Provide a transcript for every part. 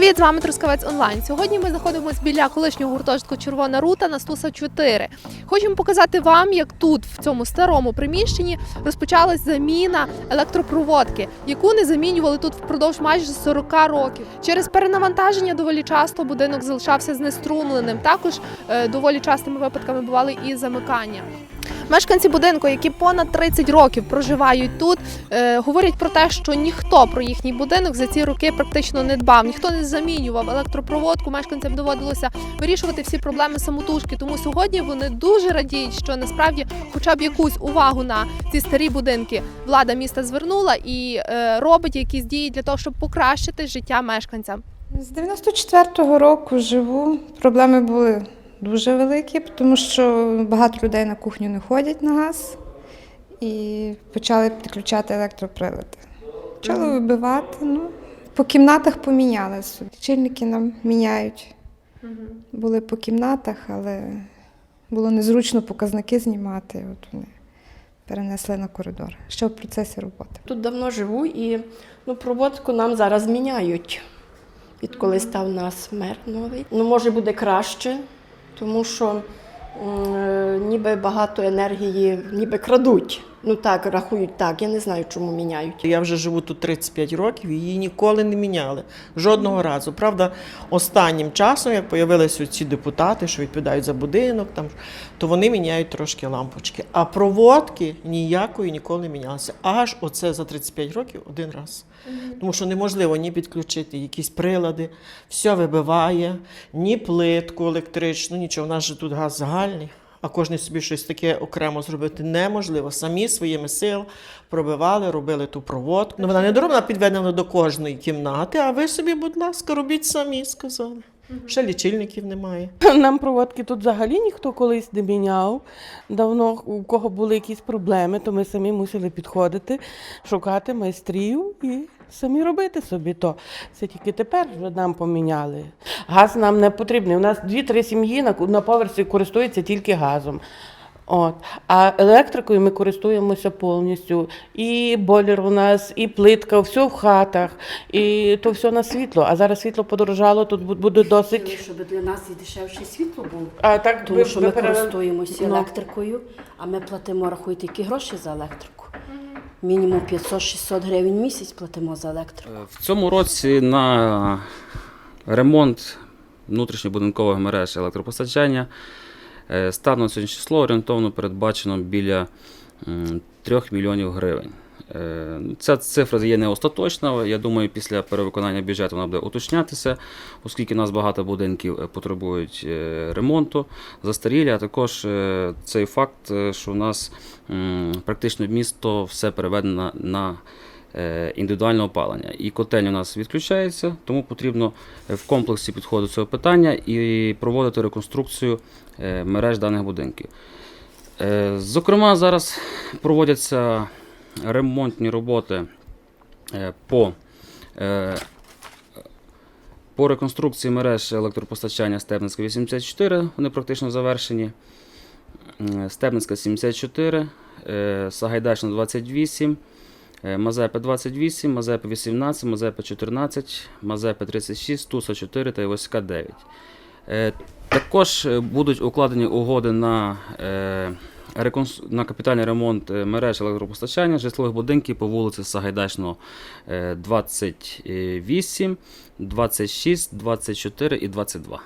привіт! З вами Трускавець Онлайн. Сьогодні ми знаходимося біля колишнього гуртожитку Червона рута на Стуса 4. Хочемо показати вам, як тут, в цьому старому приміщенні, розпочалась заміна електропроводки, яку не замінювали тут впродовж майже 40 років. Через перенавантаження доволі часто будинок залишався знеструмленим. Також е, доволі частими випадками бували і замикання. Мешканці будинку, які понад 30 років проживають тут, е, говорять про те, що ніхто про їхній будинок за ці роки практично не дбав, ніхто не замінював електропроводку. Мешканцям доводилося вирішувати всі проблеми самотужки. Тому сьогодні вони дуже радіють, що насправді, хоча б якусь увагу на ці старі будинки влада міста звернула і е, робить якісь дії для того, щоб покращити життя мешканцям. З 94-го року живу. Проблеми були дуже великі, тому що багато людей на кухню не ходять на газ і почали підключати електроприлади. Почали вибивати. Ну, по кімнатах поміняли. Лічильники нам міняють. Були по кімнатах, але було незручно показники знімати. От вони перенесли на коридор. Ще в процесі роботи. Тут давно живу і ну, проводку нам зараз міняють, відколи став нас мер новий. Ну, може буде краще, тому що е, ніби багато енергії ніби крадуть. Ну так, рахують так. Я не знаю, чому міняють. Я вже живу тут 35 років і її ніколи не міняли. Жодного разу. Правда, останнім часом, як з'явилися ці депутати, що відповідають за будинок, там, то вони міняють трошки лампочки. А проводки ніякої ніколи не мінялися. Аж оце за 35 років один раз. Тому що неможливо ні підключити якісь прилади, все вибиває, ні плитку електричну, нічого. У нас же тут газ загальний. А кожен собі щось таке окремо зробити неможливо. Самі своїми сил пробивали, робили ту проводку. Ну вона не дорога підведена до кожної кімнати. А ви собі, будь ласка, робіть самі, сказали. Ще лічильників немає. Нам проводки тут взагалі ніхто колись не міняв. Давно у кого були якісь проблеми, то ми самі мусили підходити, шукати майстрів і самі робити собі то. Це тільки тепер вже нам поміняли. Газ нам не потрібний. У нас дві-три сім'ї на, на поверсі користуються тільки газом. От. А електрикою ми користуємося повністю. І бойлер у нас, і плитка, все в хатах, і то все на світло. А зараз світло подорожало, тут буде досить. Щоб для нас і дешевше світло було. А так Тому ви- що ви ми пере- користуємося Ну. електрикою, а ми платимо, рахуйте, які гроші за електрику. Мінімум 500-600 гривень місяць платимо за електрику. Е, В цьому році на ремонт внутрішньобудинкових мереж електропостачання е, станом на сьогоднішнє число орієнтовно передбачено біля м, 3 мільйонів гривень. Е, Ця цифра є не остаточна. Я думаю, після перевиконання бюджету вона буде уточнятися, оскільки у нас багато будинків е, потребують е, ремонту, застарілі, а також цей факт, що у нас практично місто все переведено на індивідуальне опалення. І котельня у нас відключається, тому потрібно в комплексі підходити цього питання і проводити реконструкцію мереж даних будинків. Зокрема, зараз проводяться ремонтні роботи е, по, е, по реконструкції мереж електропостачання Стебницька 84, вони практично завершені. Стебницька 74, е, Сагайдачна 28, е, Мазепа 28, Мазепа 18, Мазепа 14, Мазепа 36, Туса 4 та Івоська 9. Е, Також е, будуть укладені угоди на, е, на капітальний ремонт е, мереж електропостачання житлових будинків по вулиці Сагайдачного е, 28, 26, 24 і 22.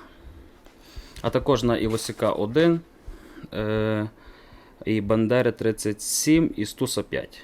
А також на Івосіка 1 е, і Бандери 37 і Стуса 5.